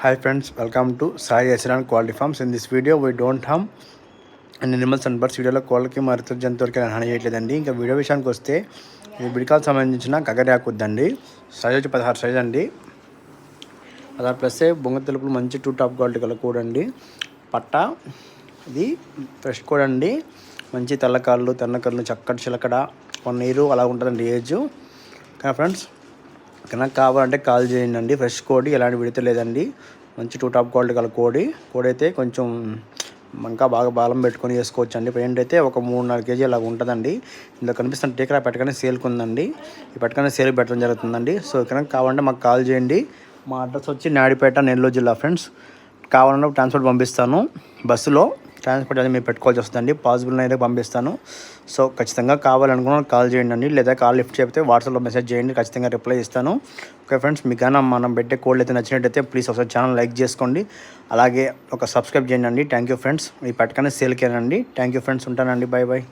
Hi friends, welcome to Sai Asiran Quality Farms. In this video, we don't harm and and birds వీడియోలో కోళ్ళకి మరి జంతువులకి నేను హాని చేయట్లేదండి. ఇంకా వీడియో విషయానికి వస్తే ఇది బిడికాల్ సంబంధించిన కగర్యాకు వద్దండి. సైజ్ వచ్చి పదహారు సైజ్ అండి. పదహారు ప్లస్ బొంగ తెలుపులు మంచి టూ టాప్ క్వాలిటీ గల కూడండి పట్ట ఇది ఫ్రెష్ కూడా అండి. మంచి తెల్లకాళ్ళు తెల్లకళ్ళు చక్కటి చిలకడ వన్ ఇయర్ అలా ఉంటుందండి ఏజ్ కానీ ఫ్రెండ్స్ కనుక కావాలంటే కాల్ చేయండి అండి ఫ్రెష్ కోడి ఎలాంటి విడత లేదండి. మంచి టూ టాప్ క్వాలిటీ గల కోడి. కోడి అయితే కొంచెం ఇంకా బాగా బాలం పెట్టుకొని వేసుకోవచ్చు అండి పెయింట్ అయితే ఒక మూడు నాలుగు కేజీ అలా ఉంటుందండి. ఇందులో కనిపిస్తున్న టీకరా పెట్టకనే సేల్కి ఉందండి ఈ పెట్టకనే సేల్ పెట్టడం జరుగుతుందండి. సో కనుక కావాలంటే మాకు కాల్ చేయండి. మా అడ్రస్ వచ్చి నాడిపేట నెల్లూరు జిల్లా ఫ్రెండ్స్. కావాలంటే ట్రాన్స్పోర్ట్ పంపిస్తాను. బస్సులో ట్రాన్స్పోర్ట్ అనేది మీరు పెట్టుకోవాల్సి వస్తుందండి. పాసిబుల్ అయితే పంపిస్తాను. సో ఖచ్చితంగా కావాలనుకున్న కాల్ చేయండి అండి. లేదా కాల్ లిఫ్ట్ చెప్తే వాట్సాప్లో మెసేజ్ చేయండి. ఖచ్చితంగా రిప్లై ఇస్తాను. ఓకే ఫ్రెండ్స్ మీకు కానీ మనం పెట్టే కోడ్లు అయితే నచ్చినట్టయితే ప్లీజ్ ఒకసారి ఛానల్ లైక్ చేసుకోండి. అలాగే ఒక సబ్స్క్రైబ్ చేయండి అండి. Thank you friends. ఈ పట్టుకనే సేల్కేనండి థ్యాంక్ యూ ఫ్రెండ్స్. ఉంటానండి. Bye bye